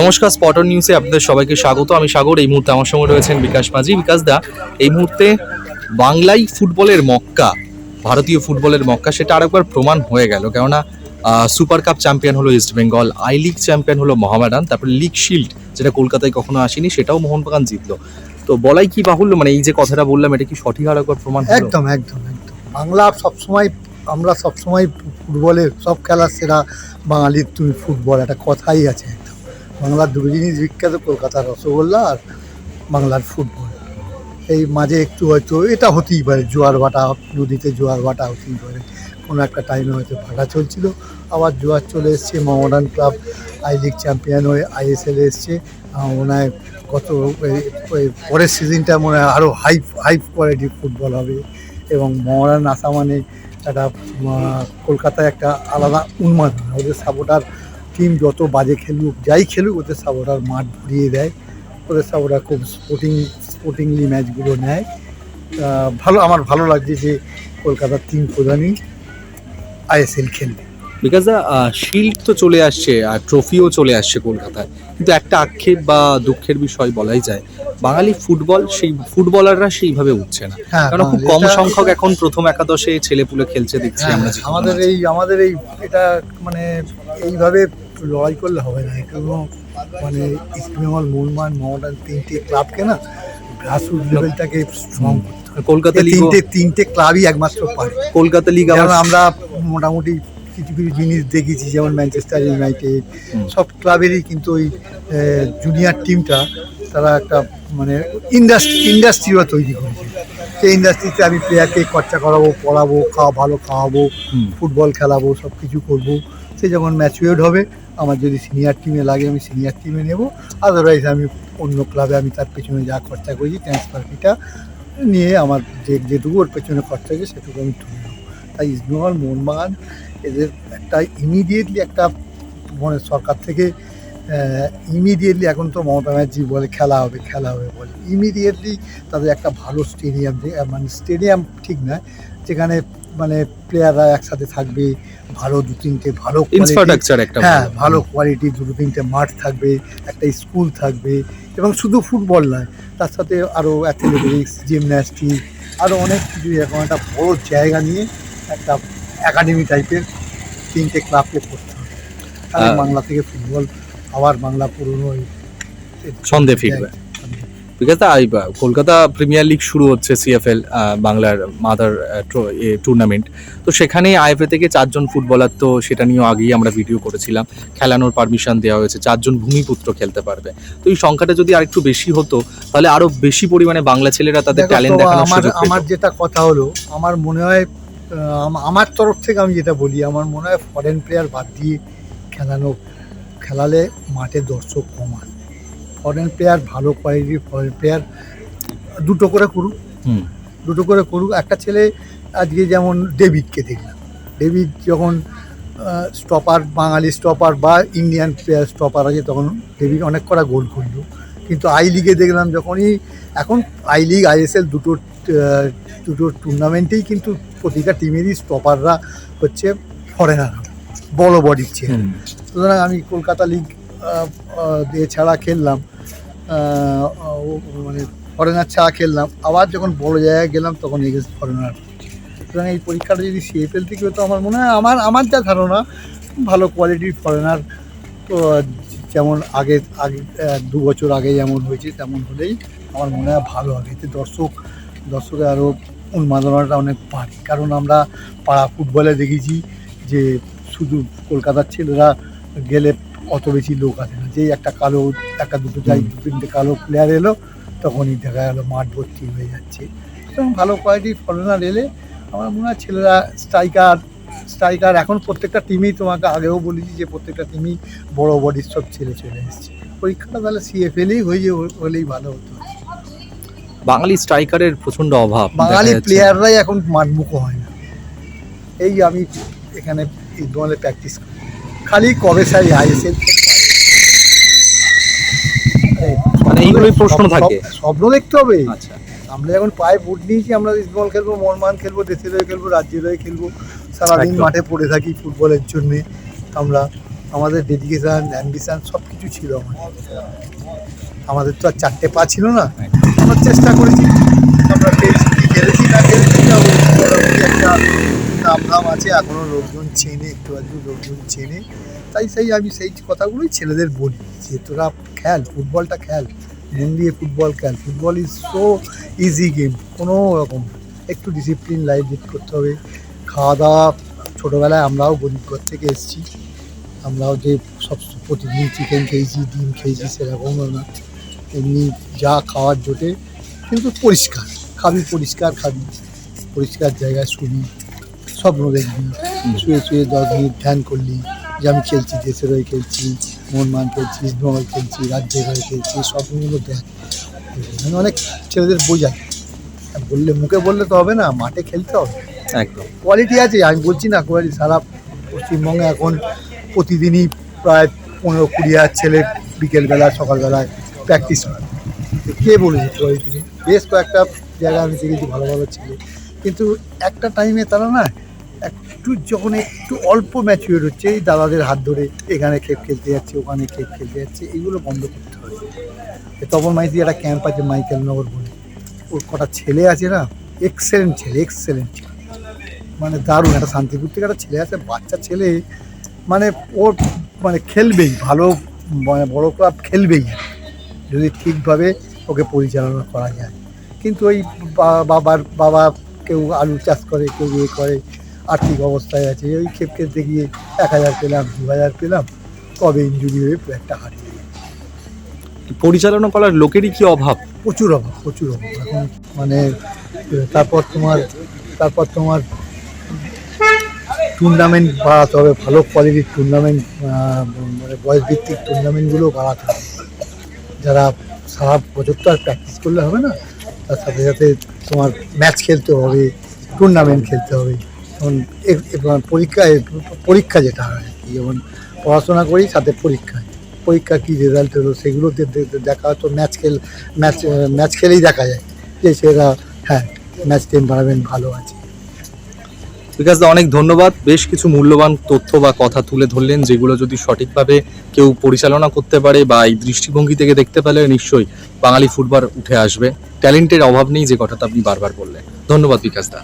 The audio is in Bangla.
নমস্কার স্পটর নিউজে আপনাদের সবাইকে স্বাগত। আমি সাগর, এই মুহূর্তে আমার সঙ্গে রয়েছেন বিকাশ মাঝি। বিকাশ দা, এই মুহূর্তে বাংলাই ফুটবলের মক্কা, ভারতীয় ফুটবলের মক্কা, সেটা আরেকবার প্রমাণ হয়ে গেল। কেননা সুপার কাপ চ্যাম্পিয়ন হলো East Bengal, I league champion হলো মহামেডান, তারপরে লিগ শিল্ড, যেটা কলকাতায় কখনো আসেনি, সেটাও মোহনবাগান জিতলো। তো বলাই কি বাহুল্য? মানে এই যে কথাটা বললাম, এটা কি সঠিক আরেকবার প্রমাণ একদম একদম একদম। বাংলা সবসময়, আমরা সবসময় ফুটবলের সব খেলার সেরা বাঙালির তুমি ফুটবল, একটা কথাই আছে। বাংলার দুটো জিনিস বিখ্যাত কলকাতার রসগোল্লা আর বাংলার ফুটবল। এই মাঝে একটু হয়তো এটা হতেই পারে, জোয়ার ভাটা, নদীতে জোয়ার ভাটা হতেই পারে। কোনো একটা টাইমে হয়তো ভাটা চলছিল। আবার জোয়ার চলে এসছে modern club I league champion হয়ে আইএসএল এসছে। মনে ওই পরের সিজনটা মনে হয় আরও হাই হাই কোয়ালিটির ফুটবল হবে। এবং মহারান আসা মানে একটা কলকাতায় একটা আলাদা উন্মাদনা ওদের সাপোর্টার টিম যত বাজে খেলুক যাই খেলুক ওদের সাপোর্টার মাঠ ভরিয়ে দেয়। ওদের সাপোর্টার খুব স্পোর্টিং স্পোর্টিংলি ম্যাচগুলো নেয়। ভালো আমার ভালো লাগছে যে কলকাতার টিম প্রধানই আইএসএল খেলবে। বিকজ শিল্ড তো চলে আসছে আর ট্রফিও চলে আসছে কলকাতায়। কিন্তু একটা আক্ষেপ বা দুঃখের বিষয় বলাই যায় বাঙালি ফুটবল সেই ফুটবলাররা সেইভাবে উঠছে না। হ্যাঁ কারণ খুব কম সংখ্যক এখন প্রথম একাদশে ছেলেপুলে খেলছে দেখছি হ্যাঁ, আমরা আমাদের এই আমাদের এই এটা মানে এইভাবে লড়াই করলে হবে না। কোনো মানে ইস্টবেঙ্গল মোহনবাগান মোহামেডান তিনটে ক্লাবকে না গ্রাসরুট লেভেলটাকে স্ট্রং কলকাতা লিগ তিনটে তিনটে ক্লাবই একমাত্র পারে। কলকাতা লিগ আমরা মোটামুটি কিছু কিছু জিনিস দেখেছি যেমন ম্যানচেস্টার ইউনাইটেড। সব ক্লাবেরই কিন্তু ওই জুনিয়র টিমটা তারা একটা মানে ইন্ডাস্ট্রি ইন্ডাস্ট্রিও তৈরি করেছে। সেই ইন্ডাস্ট্রিতে আমি প্লেয়ারকে খরচা করাবো পড়াবো খাওয়া ভালো খাওয়াবো ফুটবল খেলাবো সব কিছু করব। সে যখন ম্যাচুয়ার্ড হবে আমার যদি সিনিয়র টিমে লাগে, আমি সিনিয়র টিমে নেব। আদারওয়াইজ আমি অন্য ক্লাবে আমি তার পেছনে যা খরচা করেছি ট্রান্সফার ফিটা নিয়ে আমার যে, যেটুকু ওর পেছনে খরচা হয়েছে সেটুকু আমি তুলে নেব। তাই ইস্টবেঙ্গল মোহনবাগান এদের একটা ইমিডিয়েটলি একটা মানে সরকার থেকে ইমিডিয়েটলি এখন তো মমতা ব্যানার্জি বলে খেলা হবে খেলা হবে বলে ইমিডিয়েটলি তাদের একটা ভালো স্টেডিয়াম মানে স্টেডিয়াম ঠিক নয় যেখানে মানে প্লেয়াররা একসাথে থাকবে ভালো দু তিনটে ভালো ইনফ্রাস্ট্রাকচার একটা হ্যাঁ ভালো। কোয়ালিটি দুটো তিনটে মাঠ থাকবে একটা স্কুল থাকবে এবং শুধু ফুটবল নয় তার সাথে আরও অ্যাথলেটিক্স জিমন্যাস্টিক আরও অনেক কিছু এরকম একটা বড় জায়গা নিয়ে একটা একাডেমি টাইপের তিনটে ক্লাবকে করতে হবে বাংলা থেকে ফুটবল আবার বাংলা পুরনো ছন্দে ফিরবে। ঠিক আছে বিকজ কলকাতা প্রিমিয়ার লিগ শুরু হচ্ছে সিএফএল বাংলার মাদার টুর্নামেন্ট তো সেখানে আইএফএ থেকে চারজন ফুটবলার তো সেটা নিয়েও আগেই আমরা ভিডিও করেছিলাম। খেলানোর পারমিশন দেওয়া হয়েছে চারজন ভূমিপুত্র খেলতে পারবে। তো এই সংখ্যাটা যদি আরেকটু বেশি হতো তাহলে আরও বেশি পরিমাণে বাংলা ছেলেরা তাদের ট্যালেন্ট দেখানোর আমার সুযোগ আমার যেটা কথা হলো আমার মনে হয় আমার তরফ থেকে আমি যেটা বলি আমার মনে হয় ফরেন প্লেয়ার বাদ দিয়ে খেলানো খেলালে মাঠে দর্শক কম কমান ফরেন প্লেয়ার ভালো কোয়ালিটির ফরেন প্লেয়ার দুটো করে করুক। হুম। দুটো করে করুক। একটা ছেলে আজকে যেমন ডেভিডকে দেখলাম। ডেভিড যখন স্টপার বাঙালি স্টপার বা ইন্ডিয়ান প্লেয়ার স্টপার আছে তখন ডেভিড অনেক করা গোল করল। কিন্তু আই লিগে দেখলাম যখনই এখন আই লিগ আইএসএল দুটো দুটো টুর্নামেন্টেই কিন্তু প্রতিটা টিমেরই স্টপাররা হচ্ছে ফরেনার বড় বডির ছেলে। সুতরাং আমি কলকাতা লিগ দিয়ে ছাড়া খেললাম। মানে ফরেনার ছাড়া খেললাম। আবার যখন বড় জায়গায় গেলাম, তখন এগেন্স্ট ফরেনার সুতরাং এই পরীক্ষাটা যদি সিএফএল থেকে হতো, আমার মনে হয় আমার আমার যা ধারণা, ভালো কোয়ালিটির ফরেনার তো যেমন আগে আগে দু বছর আগে যেমন হয়েছে, তেমন হলেই আমার মনে হয় ভালো হবে। এতে দর্শক, দর্শকের আরও উন্মাদনাটা অনেক বাড়ে। কারণ আমরা পাড়া ফুটবলে দেখেছি যে শুধু কলকাতার ছেলেরা গেলে অত বেশি লোক আসে না। যেই একটা কালো একটা দুটো যাই দু তিনটে কালো প্লেয়ার এলো তখনই দেখা গেলো মাঠ ভর্তি হয়ে যাচ্ছে। সুতরাং ভালো কোয়ালিটির ফরেনার এলে আমার মনে হয় ছেলেরা স্ট্রাইকার স্ট্রাইকার এখন প্রত্যেকটা টিমেই তোমাকে আগেও বলেছি যে প্রত্যেকটা টিমই বড় বডির সব ছেলে চলে এসছে। পরীক্ষাটা তাহলে সিএফএলেই হয়ে হলেই ভালো হতো। বাঙালি স্ট্রাইকারের প্রচণ্ড অভাব বাঙালি প্লেয়াররাই এখন মাঠমুখ হয় না। এই আমি এখানে এই দলে প্র্যাকটিস করি। খালি কবে সারি আইএসএল মানে এইগুলোই প্রশ্ন থাকে। স্বপ্ন দেখতে হবে। আচ্ছা। আমরা যখন পায়ে বুট নিয়েছি আমরা ফুটবল খেলব মনমান খেলব দেশের হয়ে খেলব রাজ্যের হয়ে খেলব। সারাদিন। মাঠে পড়ে থাকি ফুটবলের জন্যে। আমরা আমাদের ডেডিকেশান অ্যাম্বিশান সব কিছু ছিল আমাদের। আমাদের তো আর চারটে পা ছিল না। আমরা চেষ্টা করেছি। আমরা পেয়েছি খেলেছি না খেলেছি একটা নাম নাম আছে। এখনও লোকজন চেনে একটু আধটু লোকজন চেনে তাই সেই আমি সেই কথাগুলোই ছেলেদের বলি যে তোরা খেল, ফুটবলটা খেল মন দিয়ে ফুটবল খেল। Football is so easy game কোনো রকম একটু ডিসিপ্লিন লাইফ লিড করতে হবে। খাওয়া দাওয়া, ছোটোবেলায় আমরাও গরিব ঘর থেকে এসেছি। আমরাও যে সব প্রতিদিন চিকেন খেয়েছি, ডিম খেয়েছি সেরকমও না। এমনি যা খাওয়ার জোটে, কিন্তু পরিষ্কার, খাবি পরিষ্কার খাবি। পরিষ্কার জায়গায় শুবি স্বপ্ন দেখবি শুয়ে শুয়ে দশ মিনিট ধ্যান করলি। যে আমি খেলছি দেশের হয়ে খেলছি মোহনমান খেলছি ইস্টবেঙ্গল খেলছি রাজ্যের হয়ে খেলছি সবগুলো দেখ। আমি অনেক ছেলেদের বোঝাই। আর বললে মুখে বললে তো হবে না মাঠে খেলতে হবে। একদম। কোয়ালিটি আছে আমি বলছি না কোয়ালিটি সারা পশ্চিমবঙ্গে এখন প্রতিদিনই প্রায় পনেরো কুড়ি হাজার ছেলে বিকেলবেলা সকালবেলায় প্র্যাকটিস করে তো কে বলেছে কোয়ালিটি বেশ কয়েকটা জায়গা আমি দেখেছি ভালো ভালো ছেলে। কিন্তু একটা টাইমে তারা না একটু যখন একটু অল্প ম্যাচিওর হচ্ছে, এই দাদাদের হাত ধরে এখানে খেপ খেলতে যাচ্ছে, ওখানে খেপ খেলতে যাচ্ছে, এগুলো বন্ধ করতে হবে তপন মাইতি একটা ক্যাম্প আছে মাইকেল নগর বলে। ওর কটা ছেলে আছে না এক্সেলেন্ট ছেলে এক্সেলেন্ট ছেলে। মানে দারুণ, একটা শান্তিপুর থেকে একটা ছেলে আছে, বাচ্চা ছেলে মানে ওর মানে খেলবেই, ভালো মানে বড়ো ক্লাব খেলবেই। যদি ঠিকভাবে ওকে পরিচালনা করা যায়। কিন্তু ওই বাবার, বাবা কেউ আলু চাষ করে, কেউ ইয়ে করে আর্থিক অবস্থায় আছে। ওই খেলতে গিয়ে এক হাজার পেলাম দু হাজার পেলাম কবে ইঞ্জুরি হয়ে একটা হারিয়ে। পরিচালনা করার লোকেরই কি অভাব? প্রচুর অভাব প্রচুর অভাব। এখন মানে তারপর তোমার তারপর তোমার টুর্নামেন্ট বাড়াতে হবে ভালো কোয়ালিটির টুর্নামেন্ট মানে বয়স ভিত্তিক টুর্নামেন্টগুলো বাড়াতে হবে। যারা সারা বছর তো আর প্র্যাকটিস করলে হবে না তার সাথে সাথে তোমার ম্যাচ খেলতে হবে টুর্নামেন্ট খেলতে হবে। যেমন পরীক্ষায় পরীক্ষা যেটা হয় যেমন পড়াশোনা করি সাথে পরীক্ষা। পরীক্ষা কী রেজাল্ট হলো সেগুলো দেখা তো ম্যাচ খেল, ম্যাচ ম্যাচ খেলেই দেখা যায় যে সেরা হ্যাঁ ম্যাচ টেম্পারমেন্ট ভালো আছে। বিকাশ দা, অনেক ধন্যবাদ। বেশ কিছু মূল্যবান তথ্য বা কথা তুলে ধরলেন, যেগুলো যদি সঠিকভাবে কেউ পরিচালনা করতে পারে বা এই দৃষ্টিভঙ্গি থেকে দেখতে পেলে নিশ্চয়ই বাঙালি ফুটবল উঠে আসবে। ট্যালেন্টের অভাব নেই, যে কথাটা আপনি বারবার বললেন। ধন্যবাদ বিকাশ দা।